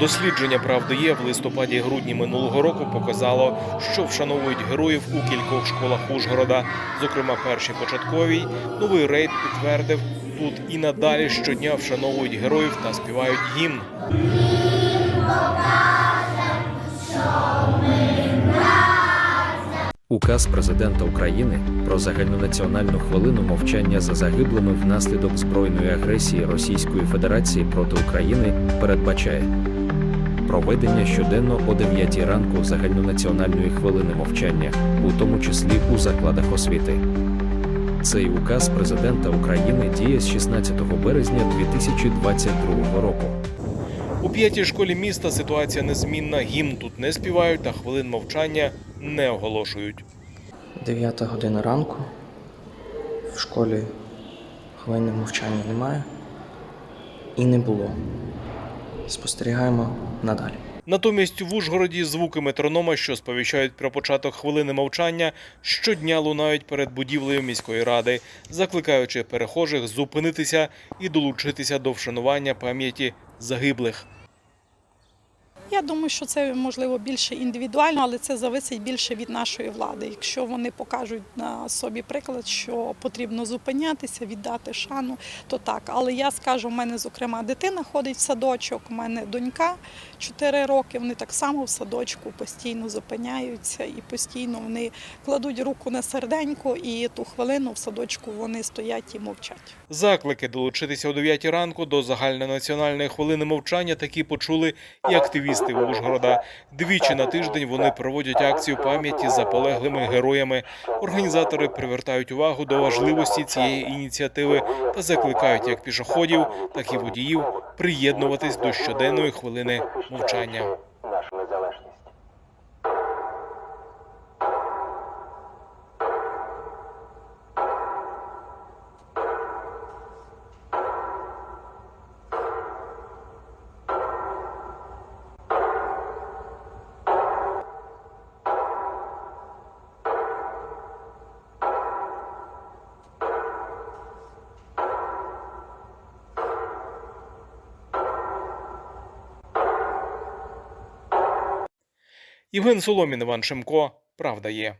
Дослідження правди є в листопаді-грудні минулого року показало, що вшановують героїв у кількох школах Ужгорода. Зокрема, першій початковій новий рейд підтвердив тут і надалі щодня вшановують героїв та співають гімн. Указ президента України про загальнонаціональну хвилину мовчання за загиблими внаслідок збройної агресії Російської Федерації проти України передбачає проведення щоденно о 9 ранку загальнонаціональної хвилини мовчання, у тому числі у закладах освіти. Цей указ президента України діє з 16 березня 2022 року. У п'ятій школі міста ситуація незмінна. Гімн тут не співають та хвилин мовчання не оголошують. Дев'ята година ранку. В школі хвилини мовчання немає і не було. Спостерігаємо надалі. Натомість в Ужгороді звуки метронома, що сповіщають про початок хвилини мовчання, щодня лунають перед будівлею міської ради, закликаючи перехожих зупинитися і долучитися до вшанування пам'яті загиблих. Я думаю, що це можливо більше індивідуально, але це зависить більше від нашої влади. Якщо вони покажуть на собі приклад, що потрібно зупинятися, віддати шану, то так. Але я скажу, в мене, зокрема, дитина ходить в садочок, у мене донька 4 роки. Вони так само в садочку постійно зупиняються і постійно вони кладуть руку на серденько, і ту хвилину в садочку вони стоять і мовчать. Заклики долучитися о 9 ранку до загальнонаціональної хвилини мовчання такі почули і активісти Ужгорода. Двічі на тиждень вони проводять акцію пам'яті за полеглими героями. Організатори привертають увагу до важливості цієї ініціативи та закликають як пішоходів, так і водіїв приєднуватись до щоденної хвилини мовчання. Наша незалежність. Євген Соломін, Іван Шимко. Правда є.